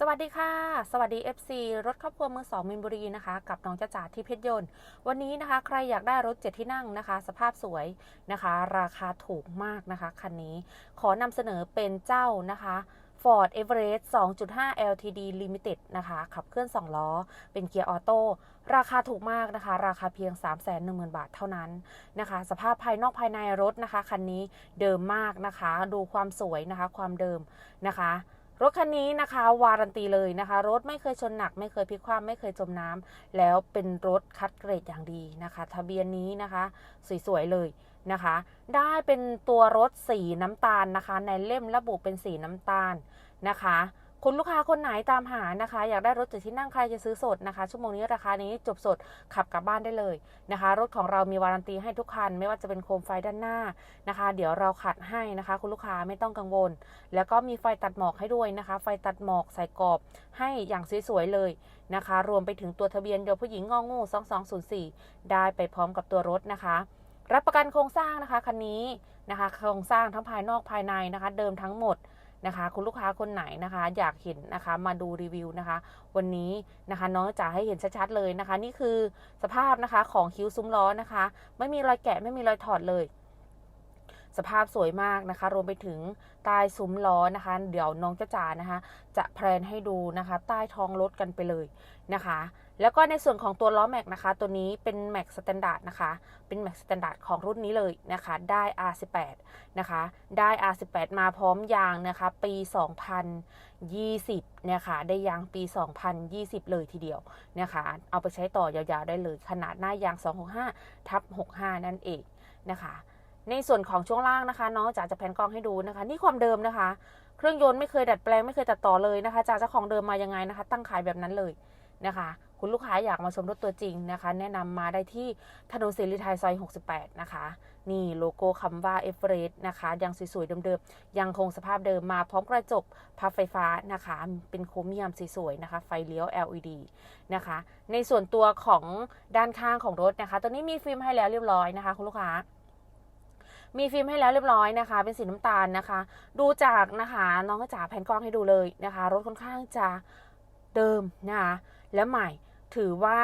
สวัสดีค่ะ สวัสดี FC รถครอบครัวมือสองมินบุรีนะคะ กับน้องจ้าจ๋าที่เพชรยนต์ วันนี้นะคะ ใครอยากได้รถเจ็ดที่นั่งนะคะ สภาพสวยนะคะ ราคาถูกมากนะคะคันนี้ขอนำเสนอเป็นเจ้านะคะ Ford Everest 2.5 LTD Limited นะคะ ขับเคลื่อน 2 ล้อ เป็นเกียร์ออโต้ ราคาถูกมากนะคะ ราคาเพียง 310,000 บาทเท่านั้นนะคะ สภาพภายนอกภายในรถนะคะ คันนี้เดิมมากนะคะ ดูความสวยนะคะ ความเดิมนะคะ รถคันนี้นะคะ วารันตีเลยนะคะ รถไม่เคยชนหนัก ไม่เคยพลิกคว่ำไม่เคยจมน้ำแล้วเป็นรถคัดเกรดอย่างดีนะคะ ทะเบียนนี้นะคะ สวยๆเลยนะคะ ได้เป็นตัวรถสีน้ำตาลนะคะ ในเล่มระบุเป็นสีน้ำตาลนะคะ คุณลูกค้าคนไหนตามหานะคะ อยากได้รถเจ็ดที่นั่งใครจะซื้อสดนะคะ ชั่วโมงนี้ราคานี้จบสดขับกลับบ้านได้เลยนะคะ รถของเรามีวารันตีให้ทุกคัน ไม่ว่าจะเป็นโคมไฟด้านหน้านะคะ เดี๋ยวเราขัดให้นะคะ คุณลูกค้าไม่ต้องกังวล แล้วก็มีไฟตัดหมอกให้ด้วยนะคะ ไฟตัดหมอกใส่กรอบให้อย่างสวยๆเลยนะคะ รวมไปถึงตัวทะเบียนเดียผู้หญิงงองู2204 ได้ไปพร้อมกับตัวรถนะคะรับประกันโครงสร้างนะคะคันนี้นะคะ โครงสร้างทั้งภายนอกภายในนะคะ เดิมทั้งหมด นะคะ คุณลูกค้าคนไหนนะคะ อยากเห็นนะคะมาดูรีวิวนะคะ วันนี้นะคะน้องจะให้เห็นชัดๆเลยนะคะ นี่คือสภาพนะคะของคิ้วซุ้มล้อนะคะ ไม่มีรอยแกะไม่มีรอยถอดเลย สภาพสวยมากนะคะ รวมไปถึงใต้ซุ้มล้อนะคะ เดี๋ยวน้องจะจ่านะคะ จะแพลนให้ดูนะคะ ใต้ท้องรถกันไปเลยนะคะ แล้วก็ในส่วนของตัวล้อแม็กนะคะ ตัวนี้เป็นแม็กสแตนดาร์ดนะคะ เป็นแม็กสแตนดาร์ดของรุ่นนี้เลยนะคะ ได้ R18 นะคะ ได้ R18 มาพร้อมยางนะคะ ปี 2020เนี่ยค่ะได้ยางปี 2020 เลยทีเดียวนะคะ เอาไปใช้ต่อยาวๆได้เลย ขนาดหน้ายาง 265ทับ65 นั่นเองนะคะ ในส่วนของช่วงล่างนะคะน้องจ๋าจะแผนกล้องให้ดูนะคะ นี่ความเดิมนะคะ เครื่องยนต์ไม่เคยดัดแปลงไม่เคยตัดต่อเลยนะคะจากเจ้าของเดิมมายังไงนะคะ ตั้งขายแบบนั้นเลยนะคะ คุณลูกค้าอยากมาชมรถตัวจริงนะคะ แนะนำมาได้ที่ถนนเสรีไทยซอย 68 นะคะ นี่โลโก้คำว่าเอเวอเรสต์นะคะ ยังสวยๆเดิมๆยังคงสภาพเดิมมาพร้อมกระจกพับไฟฟ้านะคะ เป็นโครเมียมสวยๆนะคะ ไฟเลี้ยว LED นะคะ ในส่วนตัวของด้านข้างของรถนะคะ ตัวนี้มีฟิล์มให้แล้วเรียบร้อยนะคะ คุณลูกค้า มีฟิล์มให้แล้วเรียบร้อยนะคะ เป็นสีน้ำตาลนะคะ ดูจากนะคะน้องก็จ๋าแผ่นกล้องให้ดูเลยนะคะ รถค่อนข้างจะเดิมนะคะและใหม่ถือว่า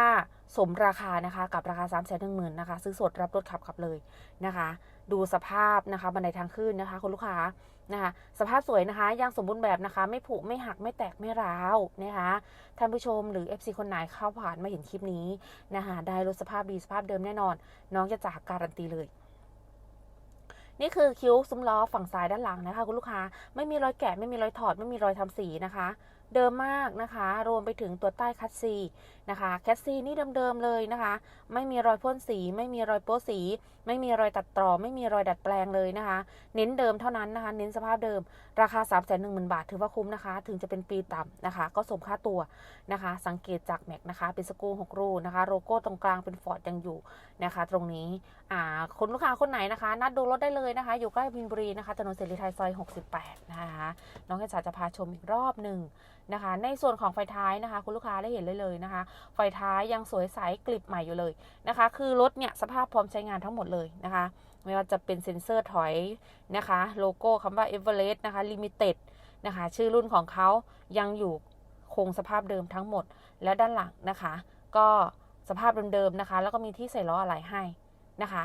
สมราคานะคะกับราคา3ามแสนหนึ่งหมื่นนะคะ ซื้อสดรับรถขับขับเลยนะคะ ดูสภาพนะคะบันไดทางขึ้นนะคะคุณลูกค้านะคะ สภาพสวยนะคะยางสมบูรณ์แบบนะคะ ไม่ผุไม่หักไม่แตกไม่ร้าวนะคะท่านผู้ชมหรือ FC คนไหนเข้าผ่านมาเห็นคลิปนี้นะคะได้รถสภาพดีสภาพเดิมแน่นอน น้องจะจากการันตีเลย นี่คือคิ้วซุ้มล้อฝั่งซ้ายด้านหลังนะคะ คุณลูกค้าไม่มีรอยแกะไม่มีรอยถอด ไม่มีรอยทำสีนะคะ เดิมมากนะคะ รวมไปถึงตัวใต้คัดซี นะคะแคสซีนี่เดิมๆเลยนะคะ ไม่มีรอยพ่นสี ไม่มีรอยโป๊สี ไม่มีรอยตัดต่อ ไม่มีรอยดัดแปลงเลยนะคะ เน้นเดิมเท่านั้นนะคะ เน้นสภาพเดิม ราคา 3 1 0 0 0 0 บาท ถือว่าคุ้มนะคะ ถึงจะเป็นปีต่ำนะคะ ก็สมค่าตัวนะคะ สังเกตจากแม็กนะคะ เป็นสกรู6รูนะคะโลโก้ตรงกลางเป็นฟอร์ดยังอยู่นะคะ ตรงนี้อ่าคุณลูกค้าคนไหนนะคะ นัดดูรถได้เลยนะคะ อยู่ใกล้พินบุรีนะคะถนนเสรีไทยซอย 68 นะคะ น้องแคจ๋าจะพาชมอีกรอบหนึ่งนะคะ ในส่วนของไฟท้ายนะคะ คุณลูกค้าได้เห็นเลยเลยนะคะไฟท้ายยังสวยใสกลิบใหม่อยู่เลยนะคะ คือรถเนี่ยสภาพพร้อมใช้งานทั้งหมดเลยนะคะ ไม่ว่าจะเป็นเซ็นเซอร์ถอยนะคะ โลโก้คำว่า Everest นะคะ Limited นะคะ ชื่อรุ่นของเขายังอยู่คงสภาพเดิมทั้งหมด แล้วด้านหลังนะคะ ก็สภาพเดิมๆนะคะ แล้วก็มีที่ใส่ล้ออะไรให้นะคะ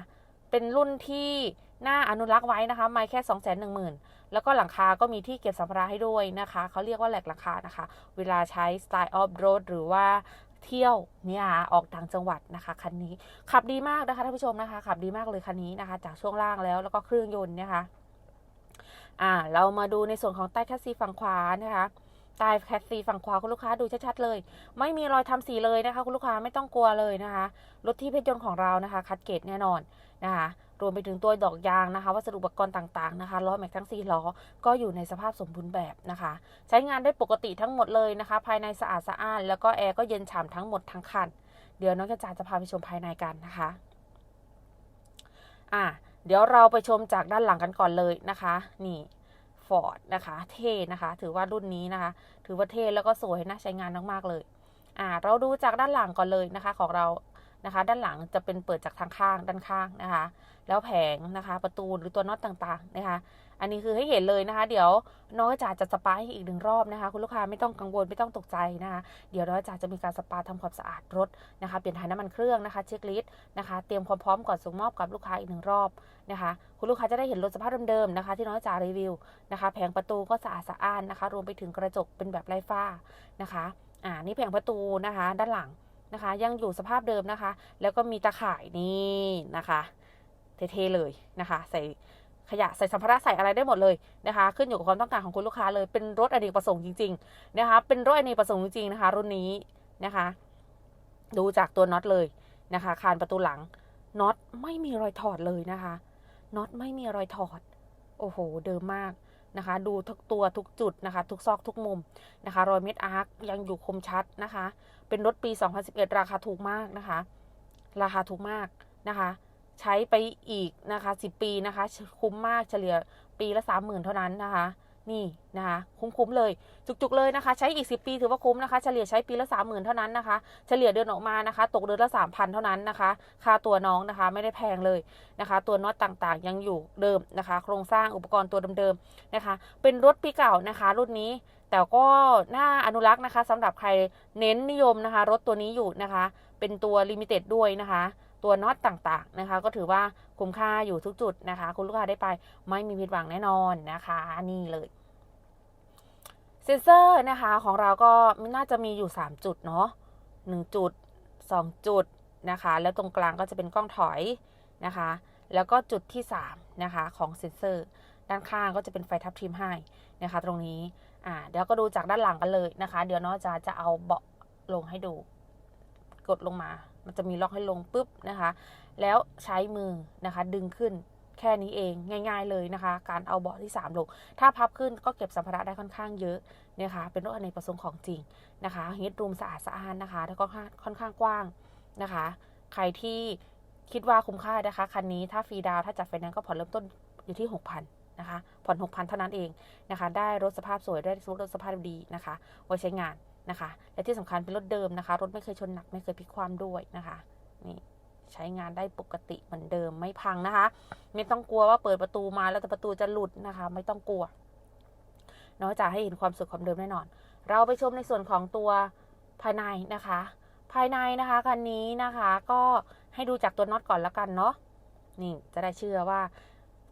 เป็นรุ่นที่น่าอนุรักษ์ไว้นะคะไม่แค่ 2 1 0 0 0 0 แล้วก็หลังคาก็มีที่เก็บสัมภาระให้ด้วยนะคะ เขาเรียกว่าแหลกหลังคานะคะ เวลาใช้สไตล์ออฟโรดหรือว่า เที่ยวเนี่ยออกต่างจังหวัดนะคะคันนี้ขับดีมากนะคะท่านผู้ชมนะคะ ขับดีมากเลยคันนี้นะคะ จากช่วงล่างแล้วแล้วก็เครื่องยนต์นะคะอ่าเรามาดูในส่วนของใต้แคสซีฝั่งขวานะคะใต้แคสซีฝั่งขวาคุณลูกค้าดูชัดๆเลย ไม่มีรอยทำสีเลยนะคะ คุณลูกค้าไม่ต้องกลัวเลยนะคะรถที่เพชรยนต์ของเรานะคะ คัดเกรดแน่นอนนะคะ รวมไปถึงตัวดอกยางนะคะวัสดุอุปกรณ์ต่างๆนะคะล้อแม็กทั้ง 4 ล้อ ก็อยู่ในสภาพสมบูรณ์แบบนะคะ ใช้งานได้ปกติทั้งหมดเลยนะคะ ภายในสะอาดสะอ้านแล้วก็แอร์ก็เย็นฉ่ำทั้งหมดทั้งคัน เดี๋ยวน้องกระจาจะพาไปชมภายในกันนะคะอะเดี๋ยวเราไปชมจากด้านหลังกันก่อนเลยนะคะ นี่ฟอร์ดนะคะเท่นะคะ ถือว่ารุ่นนี้นะคะ ถือว่าเท่แล้วก็สวยนะใช้งานมากๆเลยอ่าเราดูจากด้านหลังก่อนเลยนะคะ ของเรา นะคะ ด้านหลังจะเป็นเปิดจากทางข้างด้านข้างนะคะ แล้วแผงนะคะ ประตูหรือตัวน็อตต่างๆนะคะ อันนี้คือให้เห็นเลยนะคะ เดี๋ยวน้องจ๋าจะสปาให้อีกหนึ่งรอบนะคะ คุณลูกค้าไม่ต้องกังวลไม่ต้องตกใจนะคะ เดี๋ยวน้องจ๋าจะมีการสปาทำความสะอาดรถนะคะ เปลี่ยนถ่ายน้ำมันเครื่องนะคะ เช็คลิสต์นะคะ เตรียมความพร้อมก่อนส่งมอบกับลูกค้าอีกหนึ่งรอบนะคะ คุณลูกค้าจะได้เห็นรถสภาพเดิมๆนะคะ ที่น้องจ๋ารีวิวนะคะ แผงประตูก็สะอาดสะอ้านนะคะ รวมไปถึงกระจกเป็นแบบไร้ฝ้านะคะ อ่า นี่แผงประตูนะคะ ด้านหลัง นะคะ ยังอยู่สภาพเดิมนะคะ แล้วก็มีตาข่ายนี่นะคะเท่ๆเลยนะคะ ใส่ขยะใส่สัมภาระใส่อะไรได้หมดเลยนะคะ ขึ้นอยู่กับความต้องการของคุณลูกค้าเลยเป็นรถอเนกประสงค์จริงๆนะคะ เป็นรถอเนกประสงค์จริงๆนะคะ รุ่นนี้นะคะ ดูจากตัวน็อตเลยนะคะ คานประตูหลังน็อตไม่มีรอยถอดเลยนะคะน็อตไม่มีรอยถอด โอ้โห เดิมมาก นะคะ ดูทุกตัวทุกจุดนะคะ ทุกซอกทุกมุมนะคะรอยเม็ดอาร์คยังอยู่คมชัดนะคะ เป็นรถปี 2011 ราคาถูกมากนะคะ ราคาถูกมากนะคะ ใช้ไปอีกนะคะ 10 ปีนะคะ คุ้มมากเฉลี่ยปีละ 30,000 เท่านั้นนะคะ นี่นะคะคุ้มๆเลย จุกๆเลยนะคะ ใช้อีก 10 ปีถือว่าคุ้มนะคะ เฉลี่ยใช้ปีละ 30,000 เท่านั้นนะคะ เฉลี่ยเดือนออกมานะคะ ตกเดือนละ 3,000 เท่านั้นนะคะ ค่าตัวน้องนะคะไม่ได้แพงเลยนะคะ ตัวน็อตต่างๆ ยังอยู่เดิมนะคะ โครงสร้างอุปกรณ์ตัวเดิมๆนะคะ เป็นรถปีเก่านะคะ รุ่นนี้แต่ก็น่าอนุรักษ์นะคะสำหรับใครเน้นนิยมนะคะ รถตัวนี้อยู่นะคะ เป็นตัวลิมิเต็ดด้วยนะคะตัวน็อตต่างๆนะคะ ก็ถือว่าคุ้มค่าอยู่ทุกจุดนะคะ คุณลูกค้าได้ไปไม่มีผิดหวังแน่นอนนะคะ นี่เลย เซนเซอร์นะคะของเราก็น่าจะมีอยู่ 3 จุดเนาะ1จุด 2 จุดนะคะ แล้วตรงกลางก็จะเป็นกล้องถอยนะคะ แล้วก็จุดที่ 3 นะคะ ของเซนเซอร์ ด้านข้างก็จะเป็นไฟทับทิมให้นะคะ ตรงนี้อ่าเดี๋ยวก็ดูจากด้านหลังกันเลยนะคะ เดี๋ยวน้องจะจะเอาเบาะลงให้ดู กดลงมา มันจะมีล็อกให้ลงปุ๊บนะคะ แล้วใช้มือนะคะดึงขึ้น ค่นี้เองง่าย ๆเลยนะคะ การเอาเบาะที่ 3 ลง ถ้าพับขึ้นก็เก็บสัมภาระได้ค่อนข้างเยอะนะคะ เป็นรถอเนกประสงค์ของจริงนะคะเฮดรูมสะอาดสะอ้านนะคะ แล้วก็ค่อนข้างกว้างนะคะ ใครที่คิดว่าคุ้มค่านะคะ คันนี้ถ้าฟรีดาวถ้าจัดไฟแนนซ์ก็ผ่อนเริ่มต้นอยู่ที่ 6,000นะคะผ่อน6,000เท่านั้นเองนะคะ ได้รถสภาพสวยได้รถสภาพดีนะคะไว้ใช้งานนะคะ และที่สำคัญเป็นรถเดิมนะคะ รถไม่เคยชนหนักไม่เคยพลิกคว่ำด้วยนะคะนี่ ใช้งานได้ปกติเหมือนเดิมไม่พังนะคะ ไม่ต้องกลัวว่าเปิดประตูมาแล้วแต่ประตูจะหลุดนะคะ ไม่ต้องกลัวนอกจากให้เห็นความสวยความเดิมแน่นอน เราไปชมในส่วนของตัวภายในนะคะ ภายในนะคะคันนี้นะคะก็ให้ดูจากตัวน็อตก่อนละกันเนาะนี่จะได้เชื่อว่า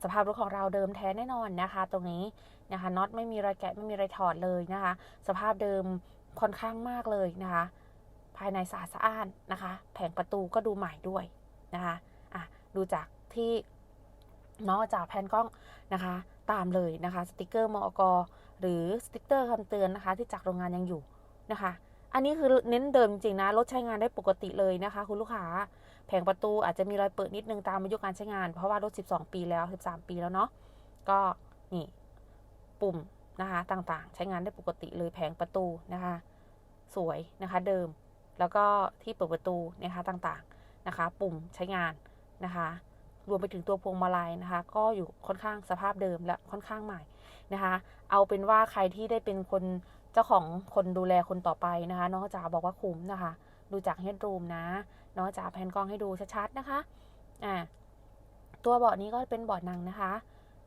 สภาพรถของเราเดิมแท้แน่นอนนะคะ ตรงนี้นะคะน็อตไม่มีรอยแกะไม่มีรอยถอดเลยนะคะ สภาพเดิมค่อนข้างมากเลยนะคะ ภายในสะอาดสะอ้านนะคะ แผงประตูก็ดูใหม่ด้วยนะคะอะดูจากที่นอกจากแผ่นกล้องนะคะ ตามเลยนะคะสติกเกอร์มอกหรือสติกเกอร์คำเตือนนะคะ ที่จากโรงงานยังอยู่นะคะ อันนี้คือเน้นเดิมจริงนะรถใช้งานได้ปกติเลยนะคะ คุณลูกค้าแผงประตูอาจจะมีรอยเปิดนิดนึงตามอายุการใช้งาน เพราะว่ารถ 12 ปีแล้ว 13 ปีแล้วเนาะก็นี่ปุ่มนะคะต่างๆ ใช้งานได้ปกติเลยแผงประตูนะคะ สวยนะคะเดิม แล้วก็ที่เปิดประตูนะคะต่างๆนะคะ ปุ่มใช้งานนะคะ รวมไปถึงตัวพวงมาลัยนะคะ ก็อยู่ค่อนข้างสภาพเดิมและค่อนข้างใหม่นะคะ เอาเป็นว่าใครที่ได้เป็นคนเจ้าของคนดูแลคนต่อไปนะคะน้องจ๋าบอกว่าคุ้มนะคะ ดูจากเฮดรูมนะน้องจ๋าแผนกล้องให้ดูชัดๆนะคะอ่าตัวเบาะนี้ก็เป็นเบาะหนังนะคะ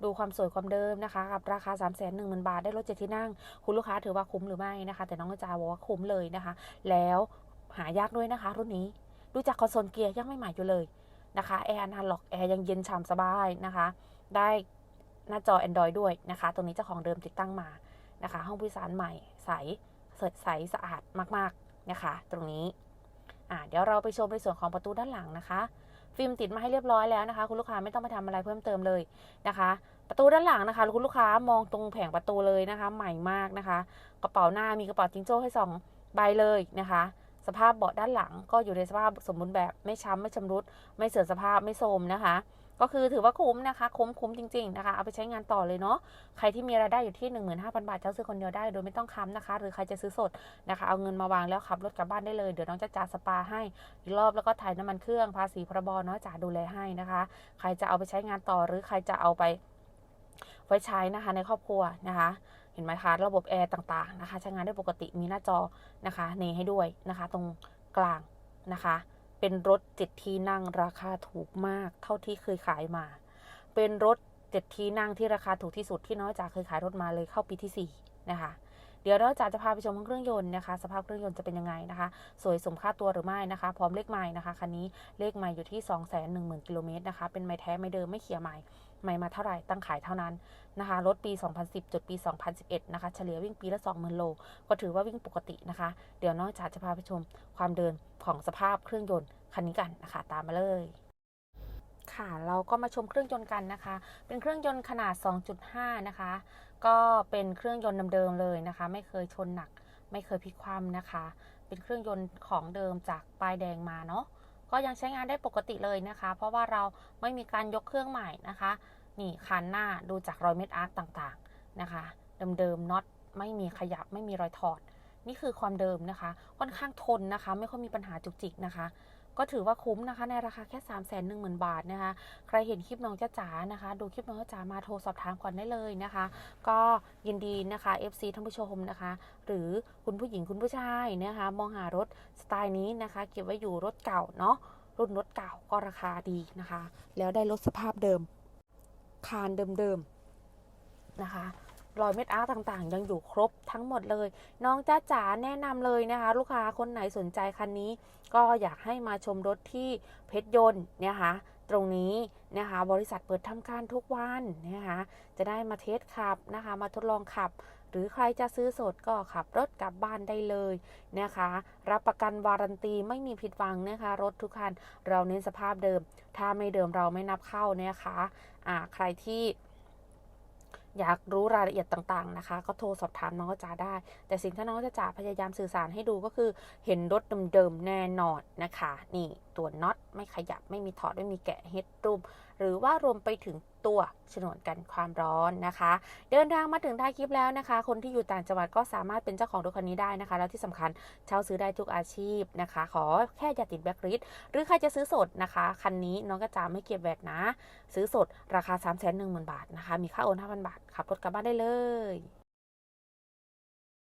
ดูความสวยความเดิมนะคะ กับราคา 3 1 0 0 0 0 บาท ได้รถเจ็ดที่นั่ง คุณลูกค้าถือว่าคุ้มหรือไม่นะคะ แต่น้องจ๋าบอกว่าคุ้มเลยนะคะ แล้ว หายากด้วยนะคะ รุ่นนี้ดูจากคอนโซลเกียร์ยังไม่ใหม่อยู่เลยนะคะแอร์อนาล็อกแอร์ยังเย็นฉ่ำสบายนะคะ ได้หน้าจอ Android ด้วยนะคะ ตรงนี้เจ้าของเดิมติดตั้งมานะคะ ห้องผู้โดยสารใหม่ใสสดใสสะอาดมากๆนะคะ ตรงนี้อ่าเดี๋ยวเราไปชมในส่วนของประตูด้านหลังนะคะ ฟิล์มติดมาให้เรียบร้อยแล้วนะคะ คุณลูกค้าไม่ต้องไปทำอะไรเพิ่มเติมเลยนะคะ ประตูด้านหลังนะคะคุณลูกค้ามองตรงแผงประตูเลยนะคะ ใหม่มากนะคะ กระเป๋าหน้ามีกระเป๋าจิงโจ้ให้สองใบเลยนะคะ สภาพเบาะด้านหลังก็อยู่ในสภาพสมบูรณ์แบบไม่ช้ำไม่ชำรุด ไม่เสื่อมสภาพไม่โทรมนะคะ ก็คือถือว่าคุ้มนะคะ คุ้มคุ้มจริงๆนะคะ เอาไปใช้งานต่อเลยเนาะใครที่มีรายได้อยู่ที่ 15,000 บาทเจ้าซื้อคนเดียวได้โดยไม่ต้องค้ำนะคะ หรือใครจะซื้อสดนะคะ เอาเงินมาวางแล้วขับรถกลับบ้านได้เลยเดี๋ยวน้องจะจ่ายสปาให้อีกรอบแล้วก็ถ่ายน้ำมันเครื่องภาษีพรบเนาะจ่าดูแลให้นะคะ ใครจะเอาไปใช้งานต่อหรือใครจะเอาไปไว้ใช้นะคะในครอบครัวนะคะ เห็นไหมคะระบบแอร์ต่างๆนะคะใช้งานได้ปกติมีหน้าจอนะคะเนให้ด้วยนะคะ ตรงกลางนะคะ เป็นรถเจ็ดที่นั่งราคาถูกมาก เท่าที่เคยขายมา เป็นรถเจ็ดที่นั่งที่ราคาถูกที่สุดที่น้อยจ๋าเคยขายรถมาเลยเข้าปีที่สี่นะคะเดี๋ยวเราจะจะพาไปชมเครื่องยนต์นะคะ สภาพเครื่องยนต์จะเป็นยังไงนะคะ สวยสมค่าตัวหรือไม่นะคะ พร้อมเลขใหม่นะคะคันนี้เลขใหม่อยู่ที่ 2 1 0 0 0 0กิโลเมตรนะคะ เป็นไม้แท้ไม่เดิมไม่เขี่ยใหม่ ใหม่มาเท่าไหร่ตั้งขายเท่านั้นนะคะรถปี 2010 จุดปี 2011 นะคะ เฉลี่ยวิ่งปีละ 20,000 โล ก็ถือว่าวิ่งปกตินะคะ เดี๋ยวน้อกจาจะพาไปชมความเดินของสภาพเครื่องยนต์คันนี้กันนะคะ ตามมาเลยค่ะ เราก็มาชมเครื่องยนต์กันนะคะ เป็นเครื่องยนต์ขนาด 2.5 นะคะ ก็เป็นเครื่องยนต์เดิมๆเลยนะคะ ไม่เคยชนหนัก ไม่เคยพลิกคว่ำนะคะ เป็นเครื่องยนต์ของเดิมจากป้ายแดงมาเนาะ ก็ยังใช้งานได้ปกติเลยนะคะ เพราะว่าเราไม่มีการยกเครื่องใหม่นะคะ นี่คันหน้าดูจากรอยเม็ดอาร์ตต่างๆนะคะ เดิมๆน็อตไม่มีขยับไม่มีรอยถอด นี่คือความเดิมนะคะ ค่อนข้างทนนะคะ ไม่ค่อยมีปัญหาจุกจิกนะคะ ก็ถือว่าคุ้มนะคะ ในราคาแค่ 3 1 0 0 0 0 บาทนะคะ ใครเห็นคลิปน้องจ้าจ๋านะคะ ดูคลิปน้องจ้าจ๋ามาโทรสอบถามก่อนได้เลยนะคะ ก็ยินดีนะคะ FC ท่านผู้ชมนะคะ หรือคุณผู้หญิงคุณผู้ชายนะคะ มองหารถสไตล์นี้นะคะ เก็บไว้อยู่รถเก่าเนาะรุ่นรถเก่าก็ราคาดีนะคะ แล้วได้รถสภาพเดิม คานเดิมๆนะคะ รอยเม็ดอาร์ตต่างๆ ยังอยู่ครบทั้งหมดเลย น้องจ้าจ๋าแนะนำเลยนะคะ ลูกค้าคนไหนสนใจคันนี้ ก็อยากให้มาชมรถที่เพชรยนต์นะคะตรงนี้นะคะบริษัทเปิดทำการทุกวันนะคะจะได้มาเทสขับนะคะ มาทดลองขับ หรือใครจะซื้อสดก็ขับรถกลับบ้านได้เลยนะคะ รับประกันวารันตีไม่มีผิดหวังนะคะ รถทุกคันเราเน้นสภาพเดิม ถ้าไม่เดิมเราไม่นับเข้านะคะอ่าใครที่ อยากรู้รายละเอียดต่างๆนะคะ ก็โทรสอบถามน้องจ่าได้ แต่สิ่งที่น้องจ่าพยายามสื่อสารให้ดูก็คือ เห็นรถเดิมๆแน่นอนนะคะ นี่ ตัวน็อตไม่ขยับไม่มีถอดไม่มีแกะเฮดรูมหรือว่ารวมไปถึงตัวฉนวนกันความร้อนนะคะ เดินทางมาถึงท้ายคลิปแล้วนะคะ คนที่อยู่ต่างจังหวัดก็สามารถเป็นเจ้าของรถคันนี้ได้นะคะ แล้วที่สำคัญเช่าซื้อได้ทุกอาชีพนะคะ ขอแค่อย่าติดแบ็คลิสหรือใครจะซื้อสดนะคะคันนี้น้องกระจาไม่เก็บแวดนะ ซื้อสดราคา 3 1 0 0 0 0 บาทนะคะ มีค่าโอน5,000 บาทขับรถกลับบ้านได้เลย